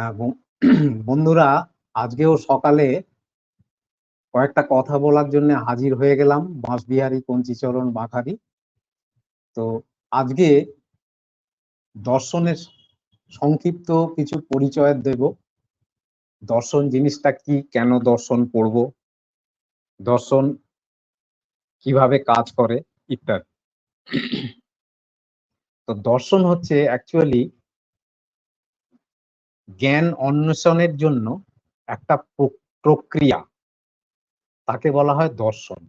বন্ধুরা, আজকেও সকালে কয়েকটা কথা বলার জন্য হাজির হয়ে গেলাম, বাঁশবিহারী, কঞ্চিচরণ বাঘারি তো আজকে দর্শনের সংক্ষিপ্ত কিছু পরিচয় দেব। দর্শন জিনিসটা কি, কেন দর্শন পড়ব দর্শন কীভাবে কাজ করে, ইত্যাদি। তো দর্শন হচ্ছে অ্যাকচুয়ালি জ্ঞান অন্বেষণের জন্য একটা প্রক্রিয়া। তাকে বলা হয় দর্শন।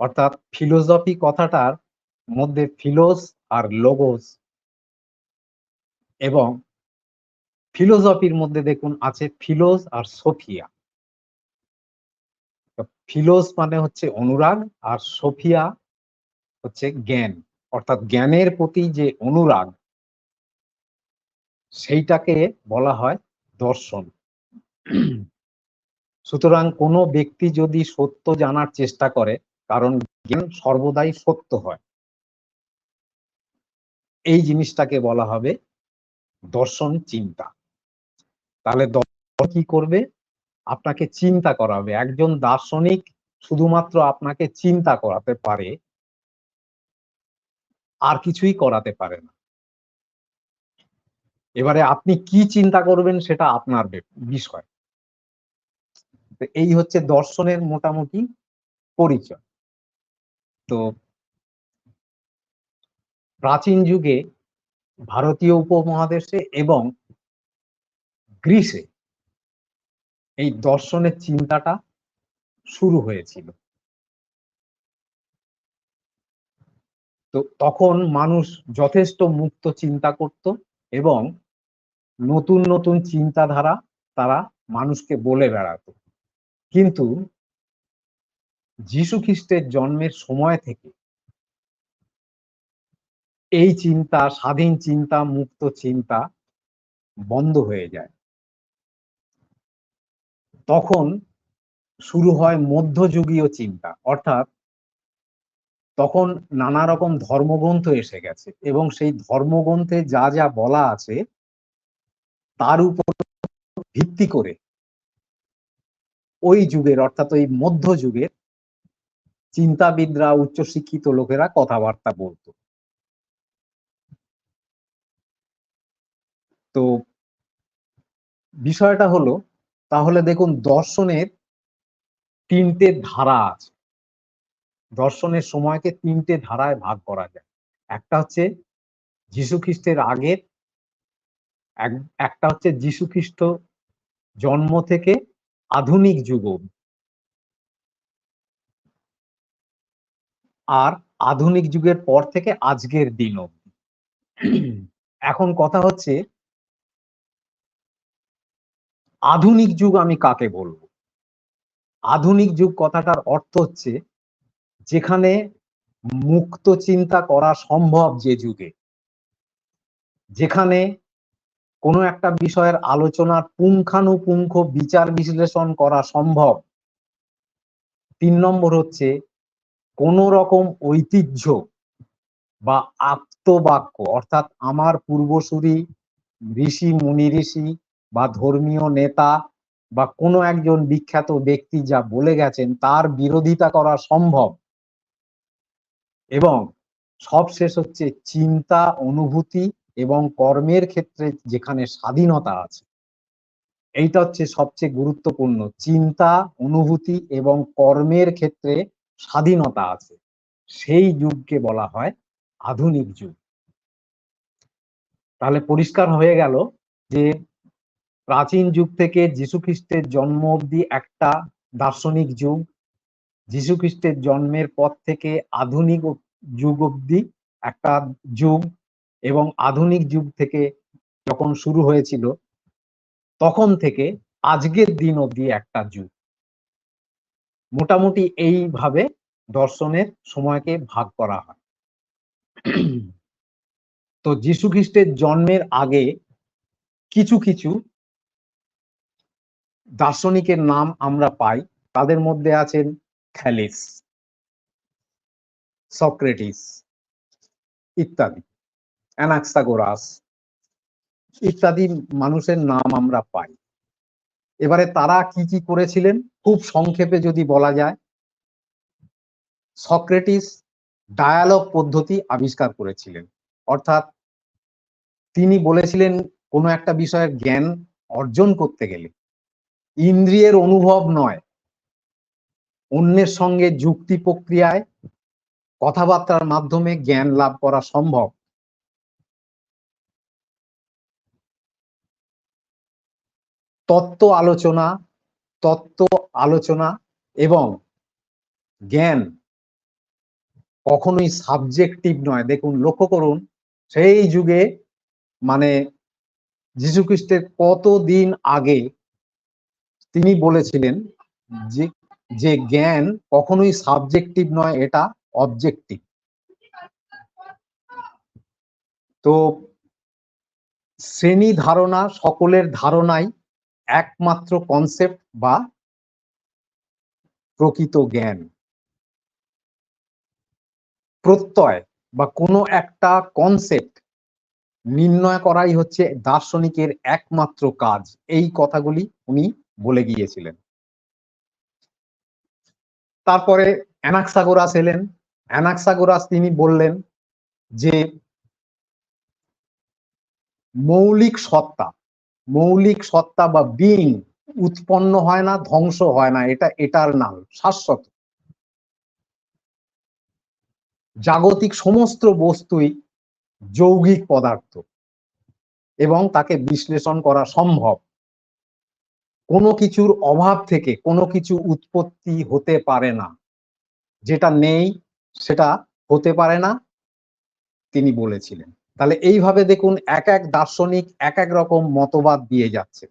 অর্থাৎ ফিলোসফি কথাটার মধ্যে ফিলোস আর লোগোস এবং ফিলোসফির মধ্যে দেখুন আছে ফিলোস আর সোফিয়া ফিলোস মানে হচ্ছে অনুরাগ আর সোফিয়া হচ্ছে জ্ঞান। অর্থাৎ জ্ঞানের প্রতি যে অনুরাগ সেইটাকে বলা হয় দর্শন। সুতরাং কোনো ব্যক্তি যদি সত্য জানার চেষ্টা করে, কারণ জ্ঞান সর্বদাই সত্য হয়। এই জিনিসটাকে বলা হবে দর্শন চিন্তা। তাহলে কি করবে? আপনাকে চিন্তা করাবে। একজন দার্শনিক শুধুমাত্র আপনাকে চিন্তা করাতে পারে, আর কিছুই করাতে পারে না। এবারে আপনি কি চিন্তা করবেন সেটা আপনার বিষয়। এই হচ্ছে দর্শনের মোটামুটি পরিচয়। তো প্রাচীন যুগে ভারতীয় উপমহাদেশে এবং গ্রীসে এই দর্শনের চিন্তাটা শুরু হয়েছিল। তো তখন মানুষ যথেষ্ট মুক্ত চিন্তা করত। এবং নতুন নতুন চিন্তাধারা তারা মানুষকে বলে বেড়াতো। কিন্তু যীশু খ্রিস্টের জন্মের সময় থেকে এই চিন্তা, স্বাধীন চিন্তা, মুক্ত চিন্তা বন্ধ হয়ে যায়। তখন শুরু হয় মধ্যযুগীয় চিন্তা, অর্থাৎ তখন নানা রকম ধর্মগ্রন্থ এসে গেছে এবং সেই ধর্মগ্রন্থে যা যা বলা আছে, তার উপর ভিত্তি করে ওই যুগের, অর্থাৎ ওই মধ্যযুগের চিন্তাবিদরা, উচ্চশিক্ষিত লোকেরা কথাবার্তা বলতো। তো বিষয়টা হলো, তাহলে দেখুন দর্শনের তিনটে ধারা আছে। দর্শনের সময়কে তিনটে ধারায় ভাগ করা যায়। একটা হচ্ছে যীশু খ্রিস্টের আগের একটা হচ্ছে যীশু খ্রিস্ট জন্ম থেকে আধুনিক যুগ আর আধুনিক যুগের পর থেকে আজকের দিন এখন কথা হচ্ছে, আধুনিক যুগ আমি কাকে বলব? আধুনিক যুগ কথাটার অর্থ হচ্ছে যেখানে মুক্ত চিন্তা করা সম্ভব যে যুগে। যেখানে কোনো একটা বিষয়ের আলোচনার পুঙ্খানুপুঙ্খ বিচার বিশ্লেষণ করা সম্ভব। তিন নম্বর হচ্ছে কোন রকম ঐতিহ্য বা আপ্তবাক্য অর্থাৎ আমার পূর্বসূরি ঋষি, মুনি ঋষি বা ধর্মীয় নেতা বা কোনো একজন বিখ্যাত ব্যক্তি যা বলে গেছেন, তার বিরোধিতা করা সম্ভব। এবং সবশেষ হচ্ছে চিন্তা, অনুভূতি এবং কর্মের ক্ষেত্রে যেখানে স্বাধীনতা আছে। এইটা হচ্ছে সবচেয়ে গুরুত্বপূর্ণ। চিন্তা, অনুভূতি এবং কর্মের ক্ষেত্রে স্বাধীনতা আছে। সেই যুগকে বলা হয় আধুনিক যুগ। তাহলে পরিষ্কার হয়ে গেল যে প্রাচীন যুগ থেকে যীশু খ্রিস্টের জন্ম অবধি একটা দার্শনিক যুগ যীশু খ্রিস্টের জন্মের পর থেকে আধুনিক যুগ অবধি একটা যুগ এবং আধুনিক যুগ থেকে যখন শুরু হয়েছিল, তখন থেকে আজকের দিন অবধি একটা যুগ। মোটামুটি এইভাবে দর্শনের সময়কে ভাগ করা হয়। তো যীশু খ্রিস্টের জন্মের আগে কিছু কিছু দার্শনিকের নাম আমরা পাই। তাদের মধ্যে আছেন থ্যালিস সক্রেটিস ইত্যাদি, অ্যানাক্সাগোরাস ইত্যাদি মানুষের নাম আমরা পাই। এবারে তারা কি কি করেছিলেন? খুব সংক্ষেপে যদি বলা যায়, সক্রেটিস ডায়ালগ পদ্ধতি আবিষ্কার করেছিলেন। অর্থাৎ তিনি বলেছিলেন, কোনো একটা বিষয়ের জ্ঞান অর্জন করতে গেলে, ইন্দ্রিয়ের অনুভব নয় অন্যের সঙ্গে যুক্তি প্রক্রিয়ায় কথাবার্তার মাধ্যমে জ্ঞান লাভ করা সম্ভব। তত্ত্ব আলোচনা তত্ত্ব আলোচনা এবং জ্ঞান কখনোই সাবজেক্টিভ নয়। দেখুন, লক্ষ্য করুন, সেই যুগে মানে যীশু খ্রিস্টের কতদিন আগে তিনি বলেছিলেন যে যে জ্ঞান কখনোই সাবজেক্টিভ নয়, এটা অবজেক্টিভ তো শ্রেণি ধারণা সকলের ধারণাই একমাত্র কনসেপ্ট বা প্রকৃত জ্ঞান। প্রত্যয় বা কোনো একটা কনসেপ্ট নির্ণয় করাই হচ্ছে দার্শনিকের একমাত্র কাজ। এই কথাগুলি উনি বলে গিয়েছিলেন। তারপরে অ্যানাক্সাগোরাস এলেন। অ্যানাক্সাগোরাস তিনি বললেন যে, মৌলিক সত্তা মৌলিক সত্তা বা বিং উৎপন্ন হয় না, ধ্বংস হয় না, এটা এটার নাম, শাশ্বত। জাগতিক সমস্ত বস্তুই যৌগিক পদার্থ এবং তাকে বিশ্লেষণ করা সম্ভব। কোনো কিছুর অভাব থেকে কোনো কিছু উৎপত্তি হতে পারে না। যেটা নেই, সেটা হতে পারে না, তিনি বলেছিলেন। তাহলে এইভাবে দেখুন এক এক দার্শনিক এক এক রকম মতবাদ দিয়ে যাচ্ছে।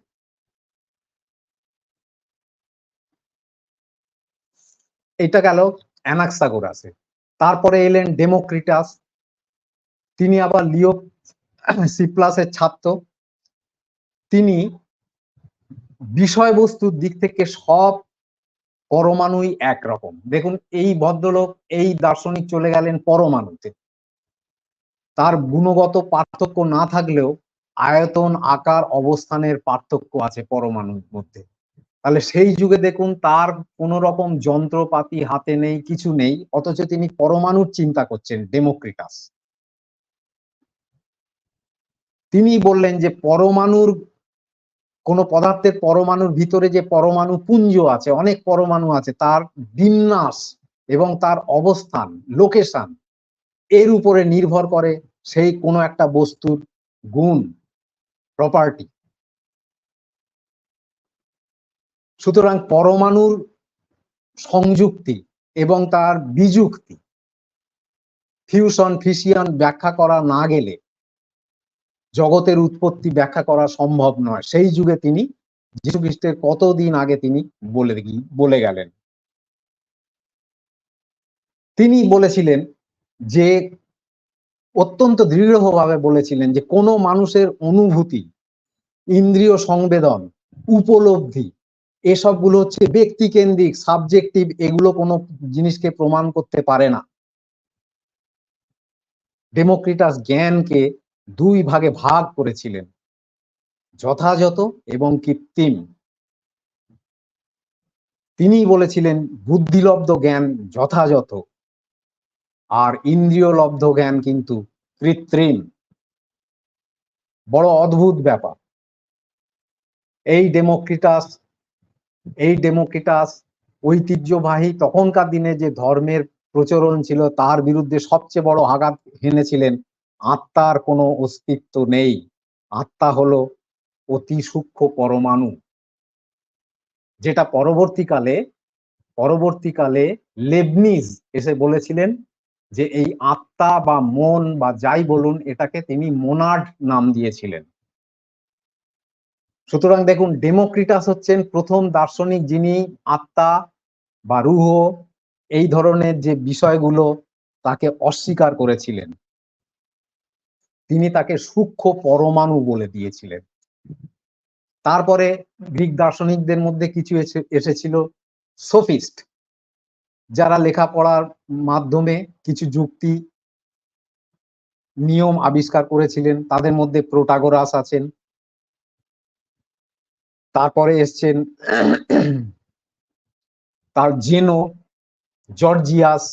এটা গেল অ্যানাক্সাগোরাসে। তারপরে এলেন ডেমোক্রিটাস। তিনি আবার লিও সিপ্লাসের ছাত্র। তিনি বিষয়বস্তুর দিক থেকে সব পরমাণুই একরকম। দেখুন, এই ভদ্রলোক, এই দার্শনিক চলে গেলেন পরমাণুতে। তার গুণগত পার্থক্য না থাকলেও আয়তন, আকার, অবস্থানের পার্থক্য আছে পরমাণুর মধ্যে। তাহলে সেই যুগে দেখুন, তার কোন রকম যন্ত্রপাতি হাতে নেই, কিছু নেই, অথচ তিনি পরমাণুর চিন্তা করছেন, ডেমোক্রিটাস। তিনি বললেন যে, পরমাণুর কোন পদার্থের পরমাণুর ভিতরে যে পরমাণু পুঞ্জ আছে, অনেক পরমাণু আছে, তার বিন্যাস এবং তার অবস্থান লোকেশন এর উপরে নির্ভর করে সেই কোনো একটা বস্তুর গুণ প্রপার্টি সুতরাং পরমাণুর সংযুক্তি এবং তার বিযুক্তি ফিউশন ফিসিয়ন ব্যাখ্যা করা না গেলে জগতের উৎপত্তি ব্যাখ্যা করা সম্ভব নয়। সেই যুগে তিনি যীশু খ্রিস্টের কতদিন আগে তিনি বলে বলে গেলেন? তিনি বলেছিলেন যে, অত্যন্ত দৃঢ়ভাবে বলেছিলেন যে, কোনো মানুষের অনুভূতি, ইন্দ্রিয় সংবেদন, উপলব্ধি, এসবগুলো হচ্ছে ব্যক্তিকেন্দ্রিক, সাবজেক্টিভ, এগুলো কোনো জিনিসকে প্রমাণ করতে পারে না। ডেমোক্রিটাস জ্ঞানকে দুই ভাগে ভাগ করেছিলেন। যথাযথ এবং কৃত্রিম। তিনি বলেছিলেন, বুদ্ধিলব্ধ জ্ঞান যথাযথ, আর ইন্দ্রিয়লব্ধ জ্ঞান কিন্তু কৃত্রিম। বড় অদ্ভুত ব্যাপার। এই ডেমোক্রিটাস এই ডেমোক্রিটাস ঐতিহ্যবাহী তখনকার দিনে যে ধর্মের প্রচলন ছিল, তার বিরুদ্ধে সবচেয়ে বড় আঘাত হেনেছিলেন আত্মার কোনো অস্তিত্ব নেই। আত্মা হলো অতি সূক্ষ্ম পরমাণু। যেটা পরবর্তীকালে পরবর্তীকালে লেবনিজ এসে বলেছিলেন যে এই আত্মা বা মন বা যাই বলুন, এটাকে তিনি মোনাড নাম দিয়েছিলেন। সুতরাং দেখুন, ডেমোক্রিটাস হচ্ছেন প্রথম দার্শনিক যিনি আত্মা বা রুহ এই ধরনের যে বিষয়গুলো তাকে অস্বীকার করেছিলেন। তিনি তাকে সূক্ষ্ম পরমাণু বলে দিয়েছিলেন। তারপরে গ্রিক দার্শনিকদের মধ্যে কিছু এসেছিল সোফিস্ট, যারা লেখাপড়ার মাধ্যমে কিছু যুক্তি, নিয়ম আবিষ্কার করেছিলেন। তাদের মধ্যে প্রোটাগোরাস আছেন। তারপরে এসছেন তার জেনো, জর্জিয়াস,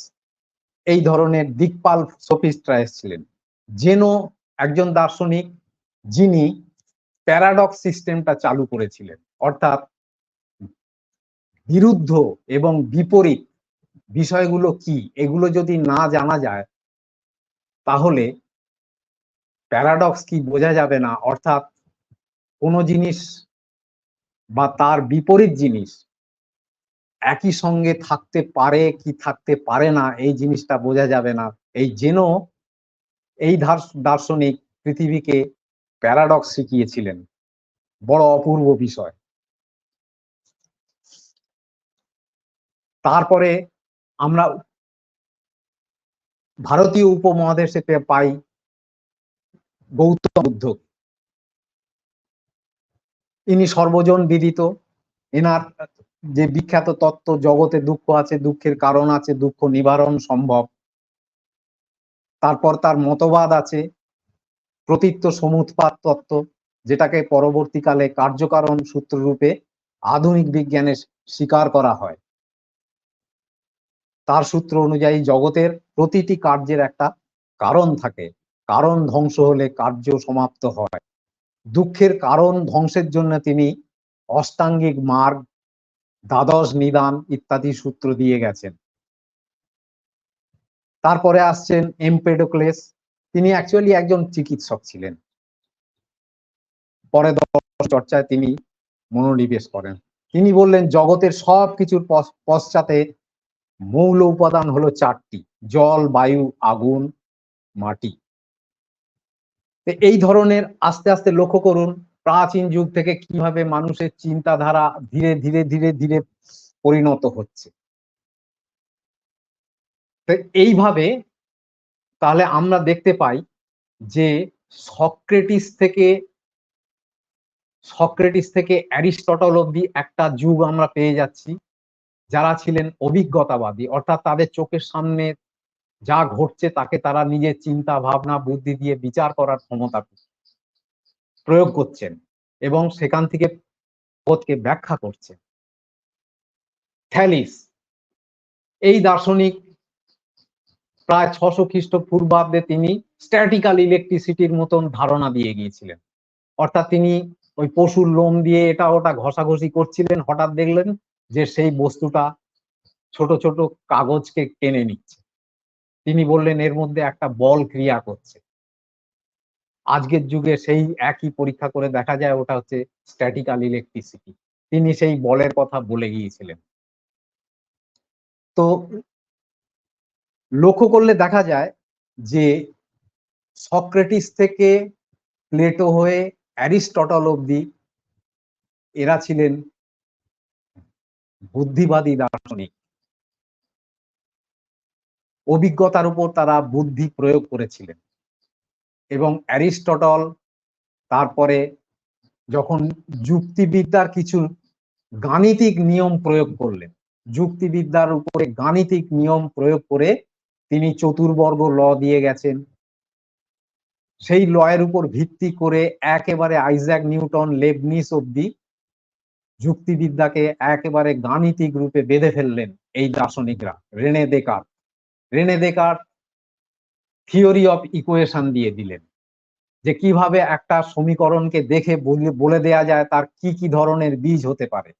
এই ধরনের দিকপাল সোফিস্টরা এসেছিলেন। জেনো একজন দার্শনিক যিনি প্যারাডক্স সিস্টেমটা চালু করেছিলেন, অর্থাৎ বিরুদ্ধ এবং বিপরীত বিষয়গুলো কি, এগুলো যদি না জানা যায়, তাহলে প্যারাডক্স কি বোঝা যাবে না, অর্থাৎ কোনো জিনিস বা তার বিপরীত জিনিস একই সঙ্গে থাকতে পারে কি থাকতে পারে না, এই জিনিসটা বোঝা যাবে না। এই যেন এই দার্শনিক পৃথিবীকে প্যারাডক্স শিখিয়েছিলেন। বড় অপূর্ব বিষয়। তারপরে আমরা ভারতীয় উপমহাদেশে পাই গৌতম বুদ্ধ। ইনি সর্বজন বিদিত। এনার যে বিখ্যাত তত্ত্ব, জগতে দুঃখ আছে, দুঃখের কারণ আছে, দুঃখ নিবারণ সম্ভব। তারপর তার মতবাদ আছে, প্রতীত্ব সমুৎপাত তত্ত্ব, যেটাকে পরবর্তীকালে কার্যকারণ সূত্ররূপে আধুনিক বিজ্ঞানে স্বীকার করা হয়। তার সূত্র অনুযায়ী জগতের প্রতিটি কার্যের একটা কারণ থাকে। কারণ ধ্বংস হলে কার্য সমাপ্ত হয়। দুঃখের কারণ ধ্বংসের জন্য তিনি অষ্টাঙ্গিক মার্গ, দ্বাদশ নিদান ইত্যাদি সূত্র দিয়ে গেছেন। তারপরে আসছেন এমপেডোক্লেস। তিনি অ্যাকচুয়ালি একজন চিকিৎসক ছিলেন। পরে চর্চায় তিনি মনোনিবেশ করেন। তিনি বললেন, জগতের সব কিছুর পশ্চাতে মৌল উপাদান হলো চারটি, জল, বায়ু, আগুন, মাটি। এই ধরনের আস্তে আস্তে লক্ষ্য করুন, প্রাচীন যুগ থেকে কীভাবে মানুষের চিন্তাধারা ধীরে ধীরে ধীরে ধীরে পরিণত হচ্ছে। এইভাবে তাহলে আমরা দেখতে পাই যে সক্রেটিস থেকে সক্রেটিস থেকে অ্যারিস্টটল অব্দি একটা যুগ আমরা পেয়ে যাচ্ছি। যারা ছিলেন অভিজ্ঞতাবাদী, অর্থাৎ তাদের চোখের সামনে যা ঘটছে তাকে তারা নিজের চিন্তা, ভাবনা, বুদ্ধি দিয়ে বিচার করার ক্ষমতা প্রয়োগ করছেন এবং সেখান থেকে বোধকে ব্যাখ্যা করছেন। থ্যালিস, এই দার্শনিক প্রায় ছশো খ্রিস্টপূর্বাব্দে তিনি স্ট্যাটিক্যাল ইলেকট্রিসিটির মতন ধারণা দিয়ে গিয়েছিলেন। অর্থাৎ তিনি ওই পশুর লোম দিয়ে এটা ওটা ঘষাঘষি করছিলেন, হঠাৎ দেখলেন যে সেই বস্তুটা ছোট ছোট কাগজকে টেনে নিচ্ছে। তিনি বললেন, এর মধ্যে একটা বল ক্রিয়া করছে। আজকের যুগে সেই একই পরীক্ষা করে দেখা যায়, ওটা হচ্ছে স্ট্যাটিক্যাল ইলেকট্রিসিটি তিনি সেই বলের কথা বলে গিয়েছিলেন। তো লক্ষ্য করলে দেখা যায় যে সক্রেটিস থেকে প্লেটো হয়ে অ্যারিস্টটল অব্দি এরা ছিলেন বুদ্ধিবাদী দার্শনিক। অভিজ্ঞতার উপর তারা বুদ্ধি প্রয়োগ করেছিলেন এবং অ্যারিস্টটল তারপরে যখন যুক্তিবিদ্যার কিছু গাণিতিক নিয়ম প্রয়োগ করলেন, যুক্তিবিদ্যার উপরে গাণিতিক নিয়ম প্রয়োগ করে তিনি চতুর্বর্গ ল দিয়ে গেছেন। সেই লয়ের উপর ভিত্তি করে একেবারে আইজ্যাক নিউটন, লেবনিস অব্দি যুক্তিবিদ্যাকে একেবারে গাণিতিক রূপে বেঁধে ফেললেন এই দার্শনিকরা, Rene Descartes Rene Descartes theory of equation দিয়ে দিলেন, যে কীভাবে একটা সমীকরণকে দেখে বলে দেয়া যায় তার কি কি ধরনের বীজ হতে পারে।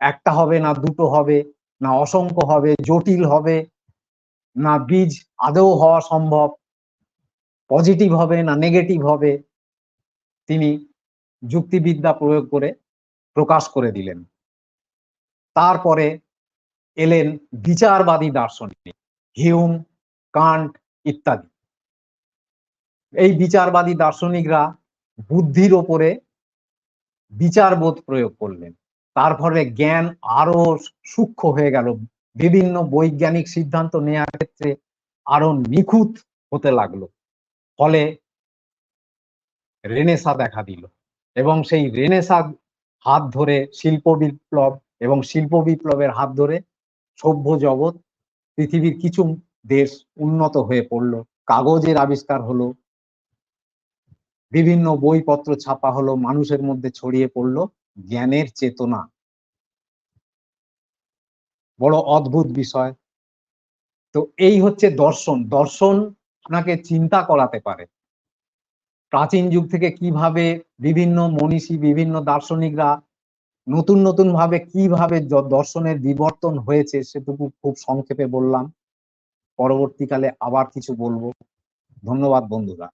একটা হবে না দুটো হবে, না অসংখ্য হবে, জটিল হবে না বীজ আদৌ হওয়া সম্ভব পজিটিভ হবে না নেগেটিভ হবে, তিনি যুক্তিবিদ্যা প্রয়োগ করে প্রকাশ করে দিলেন। তারপরে এলেন বিচারবাদী দার্শনিক, হিউম, কান্ট ইত্যাদি। এই বিচারবাদী দার্শনিকরা বুদ্ধির ওপরে বিচারবোধ প্রয়োগ করলেন। তার ফলে জ্ঞান আরও সূক্ষ্ম হয়ে গেল বিভিন্ন বৈজ্ঞানিক সিদ্ধান্ত নেওয়ার ক্ষেত্রে আরও নিখুঁত হতে লাগল। ফলে রেনেসা দেখা দিল এবং সেই রেনেসা হাত ধরে শিল্প বিপ্লব এবং শিল্প বিপ্লবের হাত ধরে সভ্য জগৎ, পৃথিবীর কিছু দেশ উন্নত হয়ে পড়ল। কাগজের আবিষ্কার হলো, বিভিন্ন বইপত্র ছাপা হলো, মানুষের মধ্যে ছড়িয়ে পড়ল জ্ঞানের চেতনা। বড় অদ্ভুত বিষয়। তো এই হচ্ছে দর্শন। দর্শন আপনাকে চিন্তা করাতে পারে। প্রাচীন যুগ থেকে কীভাবে বিভিন্ন মনীষী, বিভিন্ন দার্শনিকরা নতুন নতুন ভাবে কীভাবে দর্শনের বিবর্তন হয়েছে সেটুকু খুব সংক্ষেপে বললাম। পরবর্তীকালে আবার কিছু বলব। ধন্যবাদ বন্ধুরা।